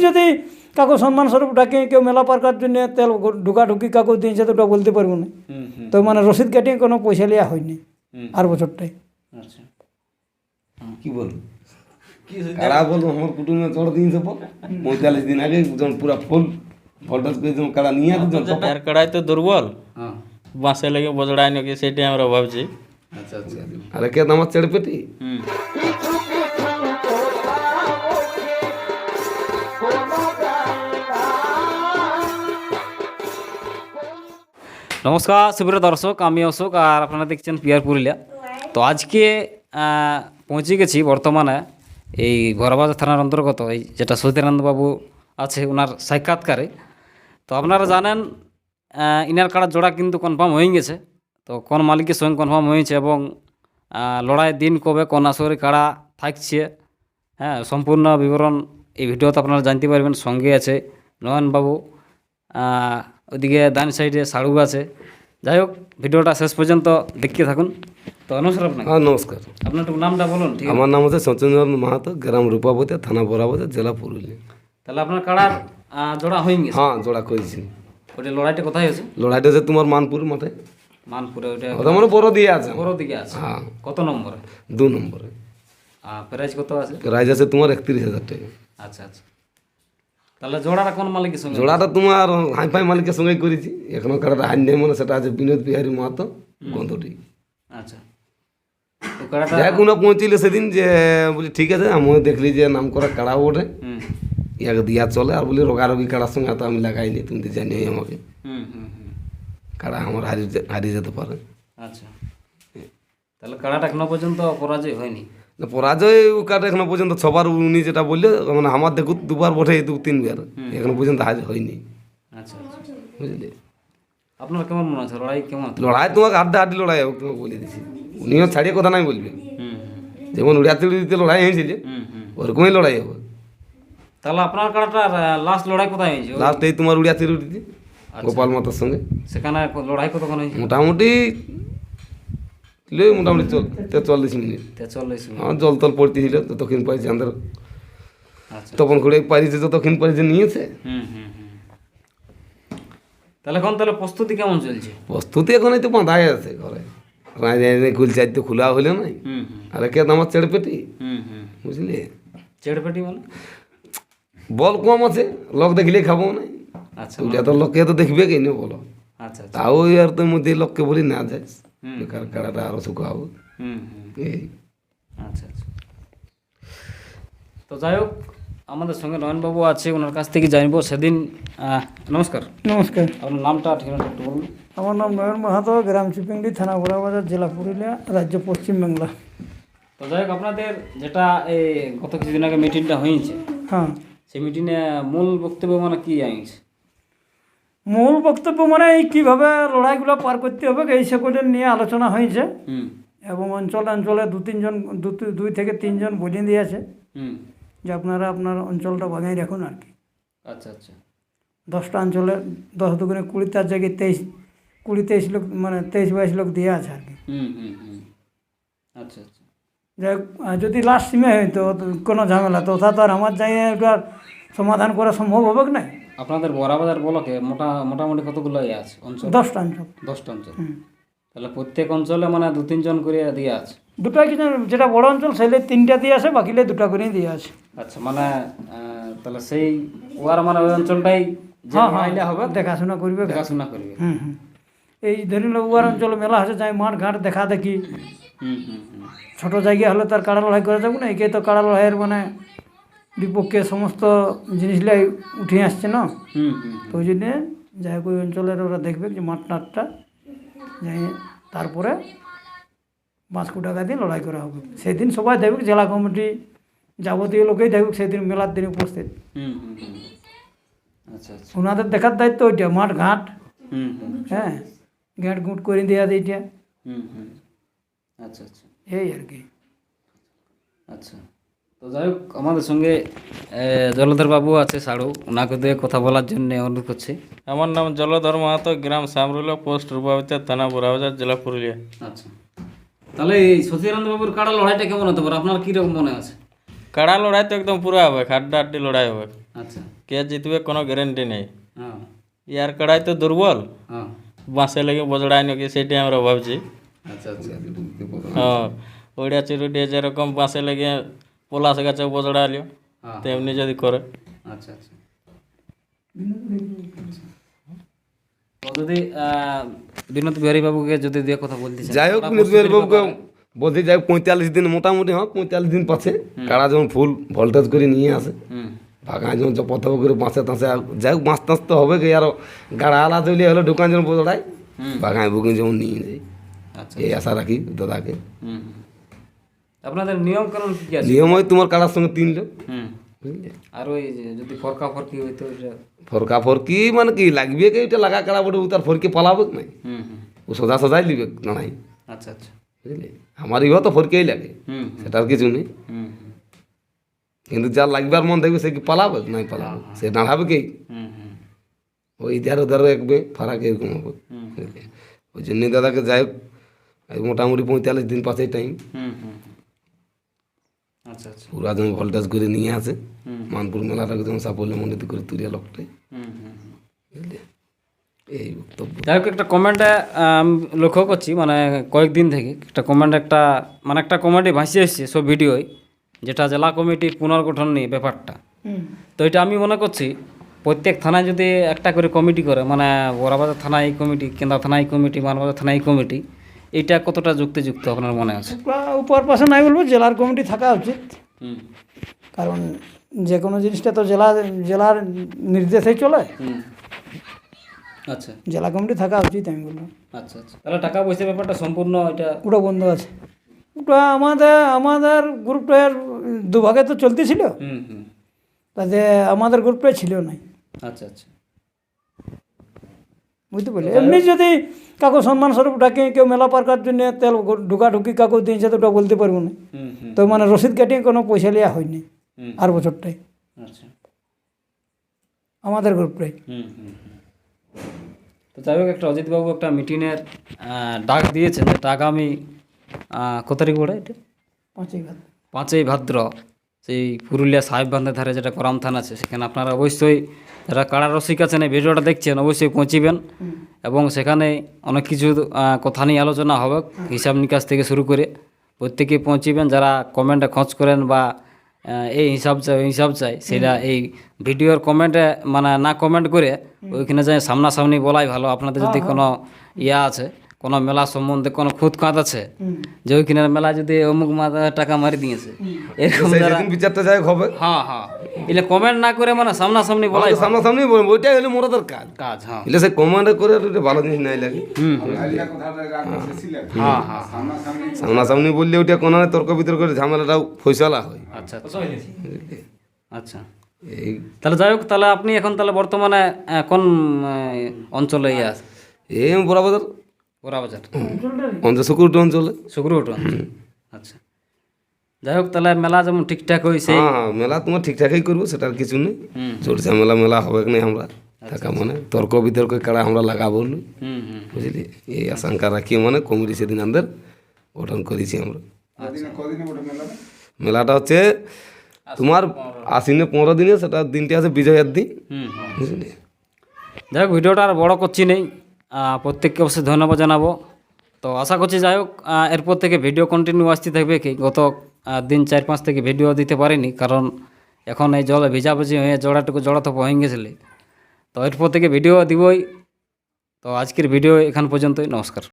যদি কাকু সম্মান স্বরূপ ডাকে কেউ মেলা পার্কার জন্য তেল ঢুকা ঢুকি কাকু দিয়েছে তো ওটা বলতে পারব না। হুম হুম। তো মানে রসিদ কাটিয়ে কোনো পয়সা লিয়া হয়নি আর বছরটাই আচ্ছা। কি বলব? কারা বলব? আমার কুটুমে চড় দিয়েছে পর পঁয়তাল্লিশ দিন আগে যখন পুরা ফুল ভোল্টেজ করে যখন কারা নিয়ে আসে যখন এর কড়াই তো দুর্বল। হ্যাঁ। বাঁশে লেগে বজড়াই নাকি সেটাই আমরা ভাবছি। আচ্ছা আচ্ছা। আরে কে আমার চেড়ে পেটি হুম। নমস্কার, সুপ্রিয় দর্শক, আমি অশোক আর আপনারা দেখছেন পিয়ার পুরুলিয়া। তো আজকে পৌঁছে গেছি বর্তমানে এই ঘরবাজার থানার অন্তর্গত, এই যেটা সতীরানন্দবাবু আছে ওনার সাক্ষাৎকারে। তো আপনারা জানেন ইনার কাড়ার জোড়া কিন্তু কনফার্ম হয়ে গেছে। তো কোন মালিকের সঙ্গে কনফার্ম হয়েছে এবং লড়াই দিন কবে কোন আসরে কাড়া থাকছে হ্যাঁ সম্পূর্ণ বিবরণ এই ভিডিওতে আপনারা জানতে পারবেন। সঙ্গে আছে নয়নবাবু আহ, ওইদিকে ডান সাইডে শাড়ু আছে। যাই হোক ভিডিওটা শেষ পর্যন্ত দেখতে থাকুন। তো নমস্কার আপনাকে। হ্যাঁ নমস্কার। আপনার নামটা বলুন আমার নাম হচ্ছে সচিন্দ্র মাহাতো গ্রাম রূপাবতী থানা বরাবতী জেলা পুরুলিয়া। তাহলে আপনার কাড়ার জোড়া হয়ে গেছে? হ্যাঁ জোড়া করেছি। ওটা লড়াইটা কোথায় হয়েছে? লড়াইটা হচ্ছে তোমার মানপুর মাঠে। মানপুরে ওইটা ওটা মানে বড় দিয়ে আছে। বড় দিকে আছে। হ্যাঁ। কত নম্বরে? দু নম্বরে। আর প্রাইস কত আছে? প্রাইজ আছে তোমার একত্রিশ হাজার টাকা। আচ্ছা আচ্ছা। তাহলে জোড়াটা কোন মালিকের সঙ্গে জোড়াটা তোমার হাইফাই মালিকের সঙ্গে করেছি। এখনও কাটাটা হাই নেই মানে সেটা আছে বিনোদ বিহারী মাহাতো গন্ধটি। আচ্ছা। যাই কোনো পৌঁছিল সেদিন যে বলি ঠিক আছে আমিও দেখলি যে নাম করা কাড়া ওঠে ইয়াকে দিয়া চলে আর বলি রোগারোগি কাড়ার সঙ্গে তো আমি লাগাইনি তুমি তো জানি আমাকে। কাড়া আমার হারিয়ে হারিয়ে যেতে পারে। আচ্ছা। তাহলে কাড়াটা এখনও পর্যন্ত পরাজয় হয়নি? না, পরাজয় কাটা এখনও পর্যন্ত ছবার উনি যেটা বললে মানে আমার দেখুন দুবার বটে দু তিনবার। এখনও পর্যন্ত হাজির হয়নি। আচ্ছা আচ্ছা। বুঝলি? আপনার কেমন মনে হচ্ছে লড়াই কেমন? লড়াই তোমাকে আড্ডা আড্ডি লড়াই তোমাকে বলে দিছি। উনিও ছাড়িয়ে কথা নাই বলবে। যেমন উড়িয়া তিড়িতে লড়াই হয়েছিল ওরকমই লড়াই হবে। তাহলে আপনার কাড়াটার লাস্ট লড়াই কোথায় হয়েছে লাস্ট এই তোমার উড়িয়া তিরুটিতে গোপাল মাতার সঙ্গে। সেখানে লড়াই কতক্ষণ হয়েছে মোটামুটি লে মোটামুটি চল চল্লিশ মিনিট। তেচল্লিশ আমার জল তল পড়তেছিল ততক্ষণ পাইছে আমাদের আচ্ছা। তপন করে পারিছে যতক্ষণ পারিছে নিয়েছে। তাহলে এখন তাহলে প্রস্তুতি কেমন চলছে? প্রস্তুতি এখন এই তো বাঁধাই আছে ঘরে। কুল চাইতে খোলা হইলে নাই। হুম হুম। আর কে আমার চেড়ে পেটি হুম হুম। বুঝলি? চেড়পেটি মানে? বল কম আছে লোক দেখলে খাব না আচ্ছা তো লোককে তো দেখবে কেন বলো? আচ্ছা আচ্ছা। তাও আর তোর মধ্যে লোককে বলি না যাস কাড়াটা আরও শুকাবো হুম হুম। এই। আচ্ছা আচ্ছা। তো যাই হোক আমাদের সঙ্গে নয়নবাবু আছে ওনার কাছ থেকে জানব। সেদিন নমস্কার। নমস্কার। আপনার নামটা ঠিকানাটা একটু বলুন। আমার নাম নয়ন মাহাতো গ্রাম চিপিংডি থানা বড়াবাজার জেলা পুরুলিয়া রাজ্য পশ্চিমবাংলা তো যাই হোক আপনাদের যেটা এই গত কিছুদিন আগে মিটিংটা হয়েছে হ্যাঁ। সেই মিটিংয়ে মূল বক্তব্য মানে কী আইছে মূল বক্তব্য মানে এই কীভাবে লড়াইগুলো পার করতে হবে এই সেকন্ডের নিয়ে আলোচনা হয়েছে। এবং অঞ্চল অঞ্চলে দু তিনজন দু তি- দুই থেকে তিনজন বলিয়ে দিয়েছে। হুম। যে আপনারা আপনার অঞ্চলটা বাগাই রাখুন আর কি। আচ্ছা আচ্ছা। দশটা অঞ্চলে দশ দুগুণে কুড়ি তার জায়গায় তেইশ কুড়ি তেইশ লোক মানে তেইশ বাইশ লোক দিয়ে আছে আর কি। হুম হুম হুম। আচ্ছা আচ্ছা। যাই যদি লাস্ট সিমে হয় তো তো কোনো ঝামেলা তো ওটা তো আর আমার জায়গায় ওটার সমাধান করা সম্ভব হবে কি না? আপনাদের বড়াবাজার ব্লকে মোটা মোটামুটি কতগুলো ইয়ে আছে অঞ্চল? দশটা অঞ্চল। দশটা অঞ্চল। তাহলে প্রত্যেক অঞ্চলে মানে দু তিনজন করে দিয়ে আছে? দুটা কিছু যেটা বড় অঞ্চল সেলে তিনটা দিয়ে আছে বাকিলে দুটা করেই দিয়ে আছে। আচ্ছা মানে তাহলে সেই ওয়ার মানে ওই অঞ্চলটাই যে হ্যাঁ হ্যাঁ হবে দেখাশোনা করবে। দেখাশোনা করবে। হুম হুম। এই ধরুন উয়ার অঞ্চলে মেলা আছে যাই মাঠ ঘাট দেখা দেখি। হুম হুম হুম। ছোট জায়গা হলে তার কাড়া লড়াই করা যাবে না একে তো কাড়া লড়াইয়ের মানে বিপক্ষে সমস্ত জিনিসগুলাই উঠে আসছে না? তো ওই জন্যে যাই হোক ওই অঞ্চলের ওরা দেখবে যে মাঠ টাটটা যাই তারপরে পাঁচশো টাকা দিয়ে লড়াই করা হবে। সেদিন সবাই দেখবে জেলা কমিটি যাবতীয় লোকেই দেখবে সেদিন মেলার দিনে উপস্থিত। আচ্ছা আচ্ছা। ওনাদের দেখার দায়িত্ব ওইটা মাঠ ঘাট। হ্যাঁ ঘাট গুঁট করে দেওয়া এইটা আচ্ছা আচ্ছা। এই আর কি। আচ্ছা। তো যাই হোক আমাদের সঙ্গে জলধর বাবু আছে সাড়ু ওনাকে দিয়ে কথা বলার জন্য অনুরোধ করছি। আমার নাম জলধর মাহাতো গ্রাম সামরুলা পোস্ট রূপাবতী থানা বোরাবাজার জেলা পুরুলিয়া। আচ্ছা। তাহলে এই সচিদানন্দ বাবুর কাড়া লড়াইটা কেমন হতে পারে? আপনার কীরকম মনে আছে? কাড়া লড়াই তো একদম পুরো হবে হাড্ডা হাড্ডি লড়াই হবে। আচ্ছা। কে জিতবে কোনো গ্যারেন্টি নেই। হ্যাঁ। ইয়ার কাড়াই তো দুর্বল। হ্যাঁ। বাঁশে লেগে বজড়াই নাকি সেটাই আমরা ভাবছি। আচ্ছা আচ্ছা। হ্যাঁ। ওইটা চিরুটি যেরকম বাঁশে লেগে পলাশ গাছে বজড়াইলো হ্যাঁ তেমনি যদি করে আচ্ছা আচ্ছা যদি বিনোদ বিহারী বাবুকে যদি দিয়ে কথা বলতে যাই হোক বিনোদ বিহারী বাবুকে বলতে যাই হোক পঁয়তাল্লিশ দিন মোটামুটি হোক পঁয়তাল্লিশ দিন পাচ্ছে কাড়া যখন ফুল ভোল্টেজ করে নিয়ে আসে ভাগায় যখন চপথপ করে বাঁচে তাঁচে যাই হোক বাঁচ টাঁচ তো হবে কি আর গাড়া আলা তৈরি হলো দোকান যখন বদলায় ভাগায় বুকিং যেমন নিয়ে যায় আচ্ছা এই আশা রাখি দাদাকে। আপনাদের নিয়ম কানুন কি কি আছে? নিয়ম হয় তোমার কাড়ার সঙ্গে তিন লোক। হুম। বুঝলে? আর ওই যে যদি ফরকা ফরকি হইতো ওইটা ফরকা ফরকি মানে কি লাগবে কি ওইটা লাগা কাড়া বটে ও তার ফরকে পালাবে নাই? হুম হুম। ও সোজা সোজাই লিবে নাই? আচ্ছা আচ্ছা। বুঝলে? আমার ইহ তো ফরকেই লাগে। হুম সেটার কিছু নেই। হুম হুম। কিন্তু যার লাগবার মন দেখবে সে কি পালাবে নাই পালাবে? সে দাঁড়াবে কি? হুম হুম। ওই ধারে ধারে একবে ফারাক এরকম হবে। বুঝলে? ওই জন্যই দাদাকে যাই হোক এই মোটামুটি পঁয়তাল্লিশ দিন পাশে টাইম হুম হুম আচ্ছা আচ্ছা পুরা যখন ভোল্টেজ করে নিয়ে আসে মানপুর মেলাটাকে যখন সাফল্য মন্ডিত করে তুলিয়া লোকটাই। বুঝলে? এই বক্তব্য। যাই হোক একটা কমেন্টে লক্ষ্য করছি মানে কয়েকদিন থেকে একটা কমেন্ট একটা মানে একটা কমেন্টে ভাসি এসছে সব ভিডিওয় যেটা জেলা কমিটির পুনর্গঠন নিয়ে ব্যাপারটা। তো এটা আমি মনে করছি প্রত্যেক থানায় যদি একটা করে কমিটি করে মানে বড়াবাজার থানায় এই কমিটি কেন্দ্রা থানায় কমিটি মানবাজার থানায় কমিটি এইটা কতটা যুক্তিযুক্ত আপনার মনে আছে? উপর- উপর পাশে নাই বলব জেলার কমিটি থাকা উচিত। হুম। কারণ যে কোনো জিনিসটা তো জেলা জেলার নির্দেশেই চলে। হুম। আচ্ছা। জেলা কমিটি থাকা উচিত আমি বলব। আচ্ছা আচ্ছা। তাহলে টাকা পয়সা ব্যাপারটা সম্পূর্ণ এটা ওটা বন্ধ আছে। ওটা আমাদের আমাদের গ্রুপটার দুভাগে তো চলতেছিল। হুম হুম। তাতে আমাদের গ্রুপে ছিল নাই। আচ্ছা আচ্ছা। বুঝতে পারলি? এমনি যদি কাকু সম্মান স্বরূপ ডাকে কেউ মেলা পার্কার জন্য তেল ঢুকা ঢুকি কাকু দিয়েছে তো ওটা বলতে পারব না। তো মানে রসিদ কাটিয়ে কোনো পয়সা নেওয়া হয়নি আর বছরটাই আচ্ছা। আমাদের গ্রুপটাই। তো যাই হোক একটা অজিতবাবু একটা মিটিংয়ের ডাক দিয়েছেন যেটা আগামী কত তারিখ পড়ে এটা? পাঁচই ঘাট পাঁচই ভাদ্র। সেই পুরুলিয়া সাহেব বান্ধে ধারে যেটা করাম থান আছে সেখানে আপনারা অবশ্যই যারা কাড়া রসিক আছেন এই ভিডিওটা দেখছেন অবশ্যই পৌঁছিবেন এবং সেখানে অনেক কিছু কথা নিয়ে আলোচনা হবে হিসাব নিকাশ থেকে শুরু করে প্রত্যেকে পৌঁছিবেন যারা কমেন্টে খোঁজ করেন বা এই হিসাব চাই ওই হিসাব চাই সেটা এই ভিডিওর কমেন্টে মানে না কমেন্ট করে ওইখানে যাই সামনাসামনি বলাই ভালো আপনাদের যদি কোনো ইয়া আছে। কোনো মেলা সম্বন্ধে কোনো খুদ কাঁত আছে যে ওইখানের মেলা যদি অমুক মাথা টাকা মারি দিয়েছে। এরকম যারা বিচারটা যাই হোক হবে। হ্যাঁ হ্যাঁ। এলে কমেন্ট না করে মানে সামনাসামনি বলাই ভালো। সামনাসামনি বলব ওইটাই হলো মোরাদের কাজ কাজ হ্যাঁ। এলে সে কমেন্ট করে ভালো জিনিস নাই লাগে। হ্যাঁ হ্যাঁ। সামনাসামনি বললে ওইটা কোনো তর্ক বিতর্ক করে ঝামেলাটাও ফয়সালা হয়। আচ্ছা আচ্ছা। আচ্ছা। এই তাহলে যাই হোক তাহলে আপনি এখন তাহলে বর্তমানে কোন অঞ্চলে ইয়ে? আছে এই বরাবর গোড়াবাজার অঞ্চল। সুকুরটি অঞ্চলে। সুগ্রুট আচ্ছা। যাই হোক তাহলে মেলা যেমন ঠিকঠাক হয়েছে। হ্যাঁ মেলা তোমার ঠিকঠাকই করব সেটার কিছু নেই। হুম। ছোট ঝামেলা মেলা হবে কি না আমরা থাকা মানে। তর্ক বিতর্ক কারা আমরা লাগাবো বুঝলি? এই আশঙ্কা রাখি মানে কমিটি সেদিন আমাদের গঠন করেছি আমরা। মেলাটা? হচ্ছে তোমার আশ্বিনে পনেরো দিনে সেটা দিনটি আছে বিজয়ের দিন। বুঝলি? যাই হোক ভিডিওটা আর বড় করছি নেই। প্রত্যেককে অবশ্যই ধন্যবাদ জানাব। তো আশা করছি যাই হোক এরপর থেকে ভিডিও কন্টিনিউ আসতে থাকবে কি? গত দিন চার পাঁচ থেকে ভিডিও দিতে পারিনি, কারণ এখন এই জলে ভিজাভুজি হয়ে জড়াটুকু জড়া তো হয়ে গেছিলি। তো এরপর থেকে ভিডিও দিবই। তো আজকের ভিডিও এখান পর্যন্তই, নমস্কার।